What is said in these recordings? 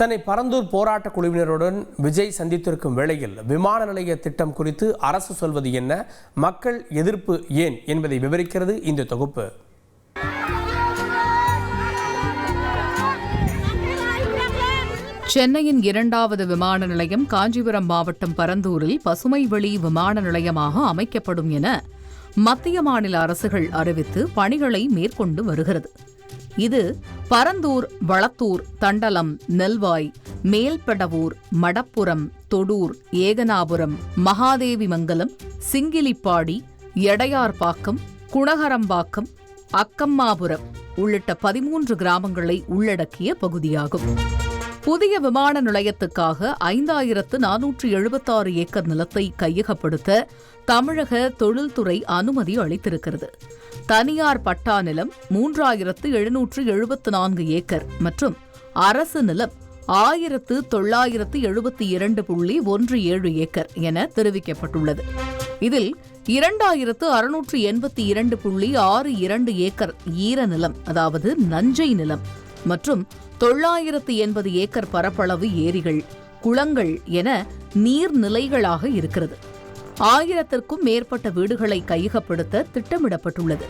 சென்னை பரந்தூர் போராட்ட குழுவினருடன் விஜய் சந்தித்திருக்கும் வேளையில் விமான நிலைய திட்டம் குறித்து அரசு சொல்வது என்ன? மக்கள் எதிர்ப்பு ஏன் என்பதை விவரிக்கிறது இந்த தொகுப்பு. சென்னையின் இரண்டாவது விமான நிலையம் காஞ்சிபுரம் மாவட்டம் பரந்தூரில் பசுமை வெளி விமான நிலையமாக அமைக்கப்படும் என மத்திய மாநில அரசுகள் அறிவித்து பணிகளை மேற்கொண்டு வருகிறது. இது பரந்தூர் வளத்தூர் தண்டலம் நெல்வாய் மேல்படவூர் மடப்புரம் தொடூர் ஏகனாபுரம் மகாதேவிமங்கலம் சிங்கிலிப்பாடி எடையார்பாக்கம் குணகரம்பாக்கம் அக்கம்மாபுரம் உள்ளிட்ட பதிமூன்று கிராமங்களை உள்ளடக்கிய பகுதியாகும். புதிய விமான நிலையத்துக்காக ஐந்தாயிரத்து நானூற்று எழுபத்தாறு ஏக்கர் நிலத்தை கையகப்படுத்த தமிழக தொழில்துறை அனுமதி அளித்திருக்கிறது. தனியார் பட்டா நிலம் மூன்றாயிரத்து எழுநூற்று எழுபத்து நான்கு ஏக்கர் மற்றும் அரசு நிலம் ஆயிரத்து தொள்ளாயிரத்து எழுபத்தி இரண்டு புள்ளி ஒன்று ஏழு ஏக்கர் என தெரிவிக்கப்பட்டுள்ளது. இதில் இரண்டாயிரத்து அறுநூற்று எண்பத்தி இரண்டு புள்ளி ஆறு இரண்டு ஏக்கர் ஈர நிலம் அதாவது நஞ்சை நிலம் மற்றும் தொள்ளாயிரத்து எண்பது ஏக்கர் பரப்பளவு ஏரிகள் குளங்கள் என நீர்நிலைகளாக இருக்கிறது. ஆயிரத்திற்கும் மேற்பட்ட வீடுகளை கையகப்படுத்த திட்டமிடப்பட்டுள்ளது.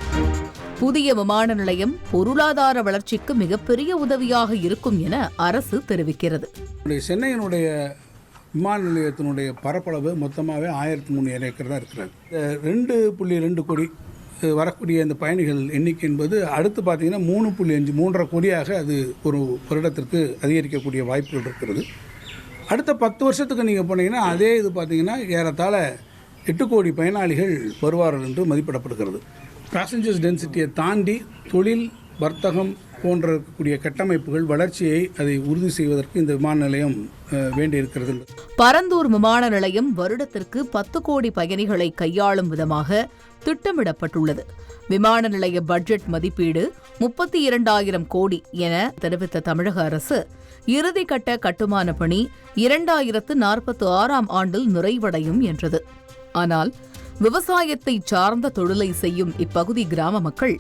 புதிய விமான நிலையம் பொருளாதார வளர்ச்சிக்கு மிகப்பெரிய உதவியாக இருக்கும் என அரசு தெரிவிக்கிறது. சென்னையினுடைய விமான நிலையத்தினுடைய பரப்பளவு மொத்தமாகவே ஆயிரத்தி மூணு ஏக்கர் தான் இருக்கிறது. ரெண்டு புள்ளி ரெண்டு கோடி வரக்கூடிய இந்த பயணிகள் எண்ணிக்கை என்பது அடுத்து பார்த்தீங்கன்னா மூணு புள்ளி அஞ்சு மூன்றரை கோடியாக அது ஒரு வருடத்திற்கு அதிகரிக்கக்கூடிய வாய்ப்புகள் இருக்கிறது. அடுத்த பத்து வருஷத்துக்கு நீங்கள் போனீங்கன்னா அதே இது பார்த்திங்கன்னா ஏறத்தாழ எட்டு கோடி பயனாளிகள் வருவார்கள் என்று மதிப்பிடப்படுகிறது. பேசஞ்சர்ஸ் டென்சிட்டியை தாண்டி தொழில் வர்த்தகம் போன்ற இருக்கக்கூடிய கட்டமைப்புகள் வளர்ச்சியை அதை உறுதி செய்வதற்கு இந்த விமான நிலையம் வேண்டியிருக்கிறது. பரந்தூர் விமான நிலையம் வருடத்திற்கு பத்து கோடி பயணிகளை கையாளும் விதமாக திட்டமிடப்பட்டுள்ளது. விமான நிலைய பட்ஜெட் மதிப்பீடு முப்பத்தி இரண்டாயிரம் கோடி என தெரிவித்த தமிழக அரசு இறுதிக்கட்ட கட்டுமான பணி இரண்டாயிரத்து நாற்பத்தி ஆறாம் ஆண்டில் நிறைவடையும் என்றது. ஆனால் விவசாயத்தை சார்ந்த தொழிலை செய்யும் இப்பகுதி கிராம மக்கள்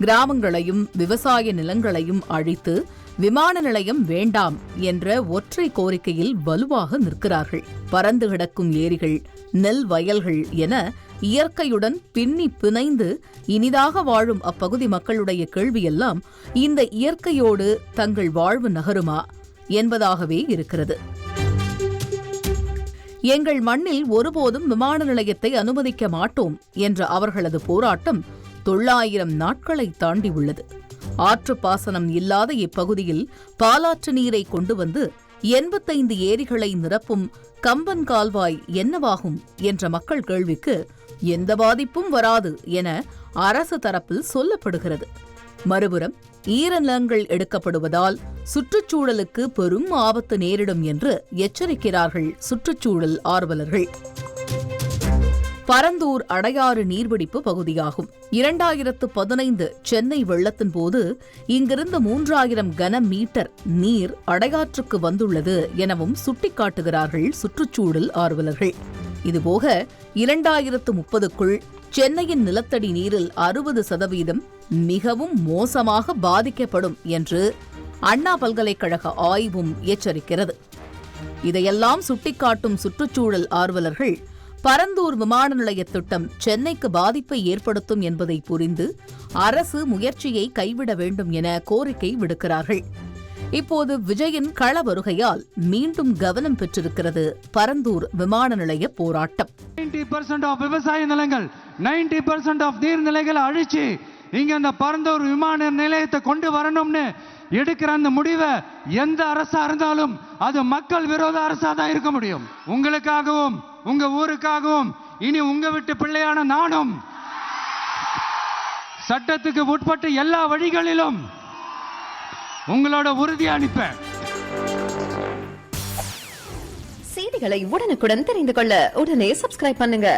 கிராமங்களையும் விவசாய நிலங்களையும் அழித்து விமான நிலையம் வேண்டாம் என்ற ஒற்றை கோரிக்கையில் வலுவாக நிற்கிறார்கள். பறந்து கிடக்கும் ஏரிகள் நெல் வயல்கள் என இயற்கையுடன் பின்னி பிணைந்து இனிதாக வாழும் அப்பகுதி மக்களுடைய கேள்வியெல்லாம் இந்த இயற்கையோடு தங்கள் வாழ்வு நகருமா என்பதாகவே இருக்கிறது. எங்கள் மண்ணில் ஒருபோதும் விமான நிலையத்தை அனுமதிக்க மாட்டோம் என்ற அவர்களது போராட்டம் தொள்ளாயிரம் நாட்களை தாண்டி உள்ளது ஆற்று பாசனம் இல்லாத இப்பகுதியில் பாலாற்று நீரை கொண்டு வந்து எண்பத்தைந்து ஏரிகளை நிரப்பும் கம்பன் கால்வாய் என்னவாகும் என்ற மக்கள் கேள்விக்கு எந்த பாதிப்பும் வராது என அரசு தரப்பில் சொல்லப்படுகிறது. மறுபுறம் ஈரநிலங்கள் எடுக்கப்படுவதால் சுற்றுச்சூழலுக்கு பெரும் ஆபத்து நேரிடும் என்று எச்சரிக்கிறார்கள் சுற்றுச்சூழல் ஆர்வலர்கள். பரந்தூர் அடையாறு நீர்பிடிப்பு பகுதியாகும். இரண்டாயிரத்து பதினைந்து சென்னை வெள்ளத்தின் போது இங்கிருந்து மூன்றாயிரம் கன மீட்டர் நீர் அடையாற்றுக்கு வந்துள்ளது எனவும் சுட்டிக்காட்டுகிறார்கள் சுற்றுச்சூழல் ஆர்வலர்கள். இதுபோக இரண்டாயிரத்து முப்பதுக்குள் சென்னையின் நிலத்தடி நீரில் அறுபது சதவீதம் மிகவும் மோசமாக பாதிக்கப்படும் என்று அண்ணா பல்கலைக்கழக ஆய்வும் எச்சரிக்கிறது. இதையெல்லாம் சுட்டிக்காட்டும் சுற்றுச்சூழல் ஆர்வலர்கள் பரந்தூர் விமான நிலைய திட்டம் சென்னைக்கு பாதிப்பை ஏற்படுத்தும் என்பதை புரிந்து அரசு முயற்சியை கைவிட வேண்டும் என கோரிக்கை விடுக்கிறார்கள். இப்போது விஜயின் கள வருகையால் மீண்டும் கவனம் பெற்றிருக்கிறது பரந்தூர் விமான நிலைய போராட்டம். 90% ஆஃப் விவசாய நிலங்கள் 90% பர்சன்ட் ஆஃப் நீர்நிலைகளை அழிச்சு இங்க அந்த பரந்தூர் விமான நிலையத்தை கொண்டு வரணும்னு எடுக்கிற அந்த முடிவை எந்த அரசா இருந்தாலும் அது மக்கள் விரோத அரசா தான் இருக்க முடியும். உங்களுக்காகவும் உங்க ஊருக்காகவும் இனி உங்க விட்டு பிள்ளையான நானும் சட்டத்துக்கு உட்பட்டு எல்லா வழிகளிலும் உங்களோட உறுதி அனுப்பேன். செய்திகளை உடனுக்குடன் தெரிந்து கொள்ள உடனே சப்ஸ்கிரைப் பண்ணுங்க.